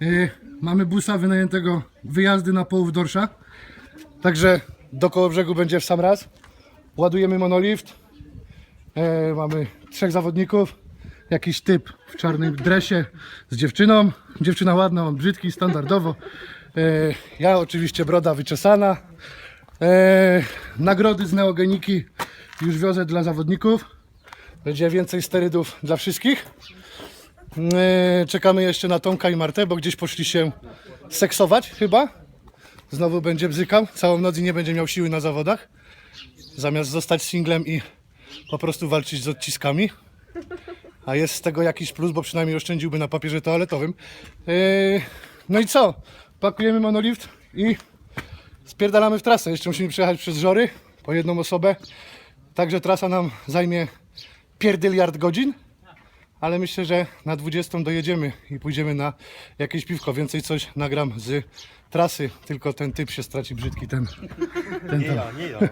Yy, mamy busa wynajętego wyjazdy na połów dorsza. Także do koło brzegu będzie w sam raz. Ładujemy monolift. Yy, mamy trzech zawodników. Jakiś typ w czarnym dresie z dziewczyną. Dziewczyna ładna, on brzydki, standardowo. Yy, ja oczywiście broda wyczesana. Nagrody z neogeniki już wiozę dla zawodników. Będzie więcej sterydów dla wszystkich. Yy, Czekamy jeszcze na Tomka i Martę, bo gdzieś poszli się seksować chyba. Znowu będzie bzykał całą noc i nie będzie miał siły na zawodach. Zamiast zostać singlem i po prostu walczyć z odciskami. A jest z tego jakiś plus, bo przynajmniej oszczędziłby na papierze toaletowym. Yy, No i co? Pakujemy monolift i spierdalamy w trasę. Jeszcze musimy przejechać przez Żory po jedną osobę. Także trasa nam zajmie pierdyliard godzin ale myślę, że na 20 dojedziemy i pójdziemy na jakieś piwko. Więcej coś nagram z trasy, tylko ten typ się straci brzydki, ten, ten, Nie ten. ja, nie ja.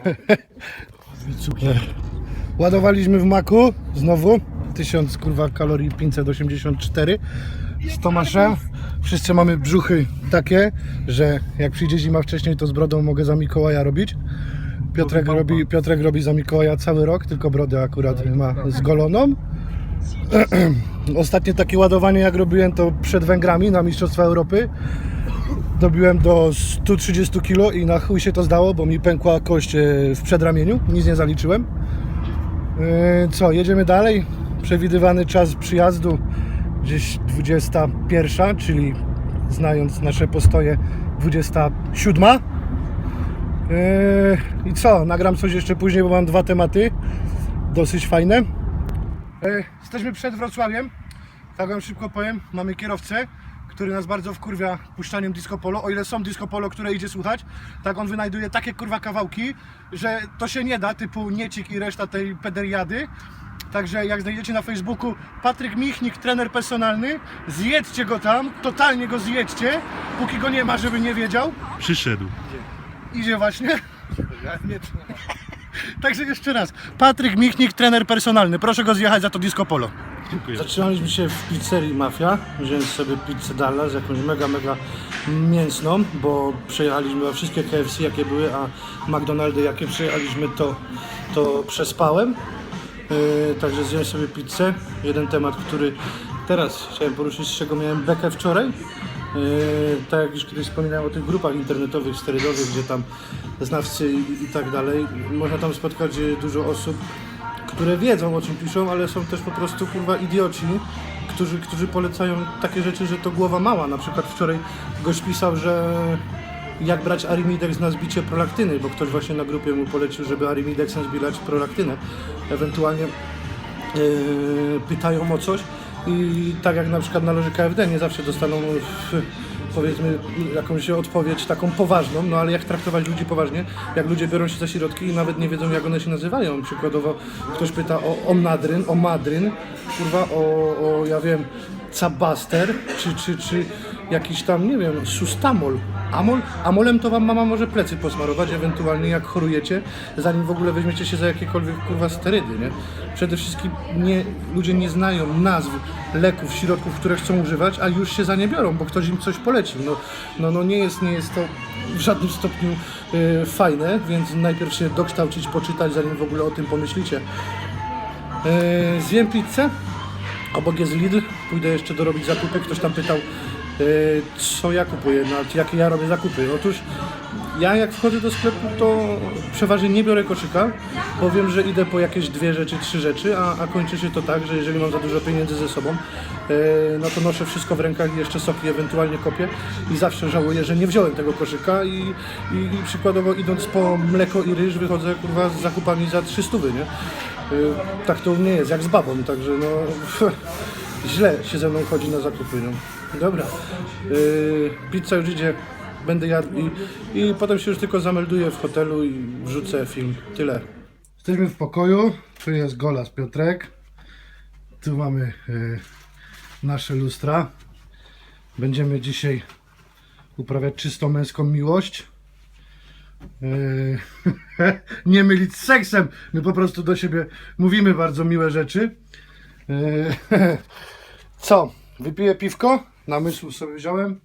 Ładowaliśmy w maku znowu 1000 kurwa kalorii 584 z Tomaszem. Wszyscy mamy brzuchy takie, że jak przyjdzie zima wcześniej, to z brodą mogę za Mikołaja robić. Piotrek robi, Piotrek robi za Mikołaja cały rok, tylko brodę akurat ma zgoloną. Ostatnie takie ładowanie jak robiłem to przed Węgrami na Mistrzostwa Europy. Dobiłem do 130 kg i na chuj się to zdało, bo mi pękła kość e, w przedramieniu, nic nie zaliczyłem. E, Co, jedziemy dalej. Przewidywany czas przyjazdu gdzieś 21, czyli znając nasze postoje 27. E, I co, nagram coś jeszcze później, bo mam dwa tematy dosyć fajne. E, Jesteśmy przed Wrocławiem. Tak wam szybko powiem. Mamy kierowcę, który nas bardzo wkurwia puszczaniem disco polo. O ile są disco polo, które idzie słuchać, tak on wynajduje takie kurwa kawałki, że to się nie da, typu Niecik i reszta tej pederiady. Także jak znajdziecie na Facebooku Patryk Michnik, trener personalny, zjedźcie go tam, totalnie go zjedźcie, póki go nie ma, żeby nie wiedział. Przyszedł. Idzie właśnie. Także jeszcze raz. Patryk Michnik, trener personalny. Proszę go zjechać za to disco polo. Dziękuję. Zatrzymaliśmy się w pizzerii Mafia, wziąłem sobie pizzę Dalla z jakąś mega, mega mięsną, bo przejechaliśmy we wszystkie KFC jakie były, a McDonaldy jakie przejechaliśmy to, to przespałem. Yy, także zjem sobie pizzę. Jeden temat, który teraz chciałem poruszyć, z czego miałem bekę wczoraj. Yy, tak jak już kiedyś wspominałem o tych grupach internetowych, sterydowych, gdzie tam znawcy i, tak dalej. Można tam spotkać e, dużo osób, które wiedzą o czym piszą, ale są też po prostu kurwa idioci, którzy, którzy polecają takie rzeczy, że to głowa mała. Na przykład wczoraj gość pisał, że jak brać Arimidex na zbicie prolaktyny, bo ktoś właśnie na grupie mu polecił, żeby Arimidexem zbijać prolaktynę. Ewentualnie yy, pytają o coś i tak jak na przykład na loży KFD nie zawsze dostaną powiedzmy jakąś odpowiedź taką poważną, no ale jak traktować ludzi poważnie, jak ludzie biorą się za środki i nawet nie wiedzą jak one się nazywają. Przykładowo ktoś pyta o omnadryn, o madryn, kurwa o, o ja wiem, cabaster, czy, czy, czy jakiś tam, nie wiem, sustamol. Amol, amolem to wam mama może plecy posmarować, ewentualnie jak chorujecie, zanim w ogóle weźmiecie się za jakiekolwiek kurwa sterydy, nie? Przede wszystkim nie, ludzie nie znają nazw leków, środków, które chcą używać, a już się za nie biorą, bo ktoś im coś polecił. No, no, no nie, jest, nie jest to w żadnym stopniu y, fajne, więc najpierw się dokształcić, poczytać, zanim w ogóle o tym pomyślicie. Yy, zjem pizzę, obok jest Lidl, pójdę jeszcze dorobić zakupy. Ktoś tam pytał, yy, co ja kupuję, no, jakie ja robię zakupy. Otóż ja jak wchodzę do sklepu, to przeważnie nie biorę koszyka, bo wiem, że idę po jakieś dwie rzeczy, trzy rzeczy, a, a kończy się to tak, że jeżeli mam za dużo pieniędzy ze sobą, yy, no to noszę wszystko w rękach i jeszcze soki ewentualnie kopię i zawsze żałuję, że nie wziąłem tego koszyka i, i, przykładowo idąc po mleko i ryż wychodzę kurwa z zakupami za 300, nie? Y, tak to nie jest, jak z babą, także no źle się ze mną chodzi na zakupy. No. Dobra, yy, pizza już idzie, będę jadł i, i potem się już tylko zamelduję w hotelu i wrzucę film. Tyle. Jesteśmy w pokoju, tu jest Golas Piotrek, tu mamy yy, nasze lustra. Będziemy dzisiaj uprawiać czystą męską miłość. Yy, nie mylić z seksem. My po prostu do siebie mówimy bardzo miłe rzeczy. Yy, Co? Wypiję piwko namysłów sobie wziąłem.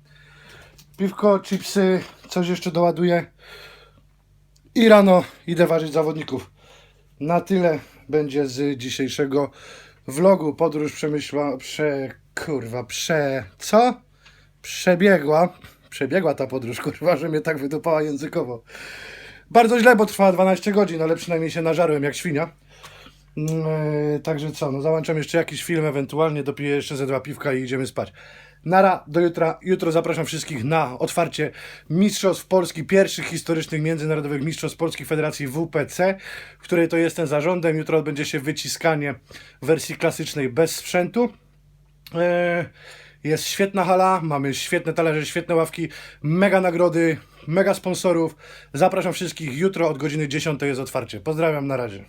Piwko, chipsy, coś jeszcze doładuję. I rano idę ważyć zawodników. Na tyle będzie z dzisiejszego vlogu. Podróż przemyśla, prze, kurwa, prze, co? Przebiegła, przebiegła ta podróż, kurwa, że mnie tak wydupała językowo. Bardzo źle, bo trwała 12 godzin, ale przynajmniej się nażarłem jak świnia. E, Także co, no załączam jeszcze jakiś film, ewentualnie dopiję jeszcze ze dwa piwka i idziemy spać. Nara, do jutra. Jutro zapraszam wszystkich na otwarcie Mistrzostw Polski, pierwszych historycznych międzynarodowych Mistrzostw Polskich Federacji WPC, w której to jestem zarządem. Jutro odbędzie się wyciskanie w wersji klasycznej bez sprzętu. E, Jest świetna hala, mamy świetne talerze, świetne ławki, mega nagrody, mega sponsorów. Zapraszam wszystkich. Jutro od godziny 10 jest otwarcie. Pozdrawiam, na razie.